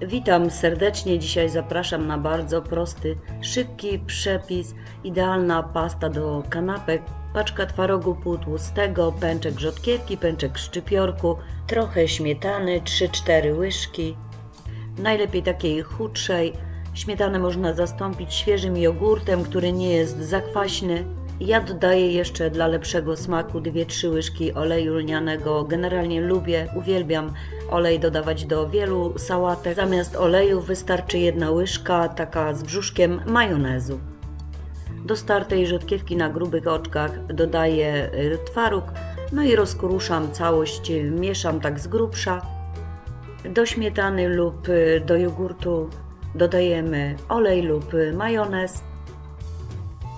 Witam serdecznie. Dzisiaj zapraszam na bardzo prosty, szybki przepis. Idealna pasta do kanapek. Paczka twarogu półtłustego, pęczek rzodkiewki, pęczek szczypiorku, trochę śmietany, 3-4 łyżki. Najlepiej takiej chudszej. Śmietanę można zastąpić świeżym jogurtem, który nie jest zakwaśny. Ja dodaję jeszcze dla lepszego smaku 2-3 łyżki oleju lnianego. Generalnie lubię, uwielbiam olej dodawać do wielu sałatek. Zamiast oleju wystarczy jedna łyżka, taka z brzuszkiem majonezu. Do startej rzodkiewki na grubych oczkach dodaję twaróg, no i rozkruszam całość, mieszam tak z grubsza. Do śmietany lub do jogurtu dodajemy olej lub majonez.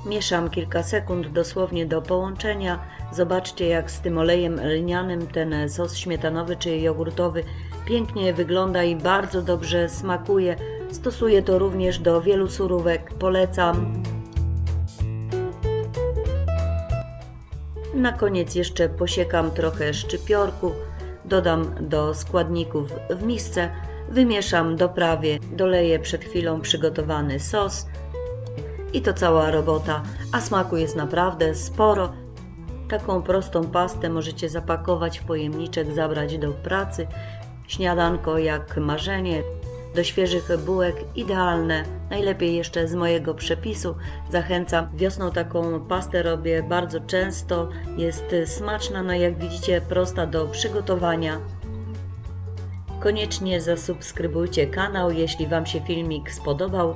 Mieszam kilka sekund dosłownie do połączenia. Zobaczcie, jak z tym olejem lnianym ten sos śmietanowy czy jogurtowy pięknie wygląda i bardzo dobrze smakuje. Stosuję to również do wielu surówek. Polecam. Na koniec jeszcze posiekam trochę szczypiorku, dodam do składników w misce, wymieszam, doprawię, doleję przed chwilą przygotowany sos i to cała robota, a smaku jest naprawdę sporo. Taką prostą pastę możecie zapakować w pojemniczek, zabrać do pracy. Śniadanko jak marzenie, do świeżych bułek idealne. Najlepiej jeszcze z mojego przepisu. Zachęcam. Wiosną taką pastę robię bardzo często. Jest smaczna, no jak widzicie prosta do przygotowania. Koniecznie zasubskrybujcie kanał, jeśli Wam się filmik spodobał.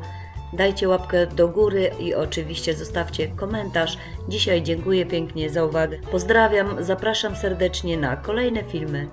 Dajcie łapkę do góry i oczywiście zostawcie komentarz. Dzisiaj dziękuję pięknie za uwagę. Pozdrawiam, zapraszam serdecznie na kolejne filmy.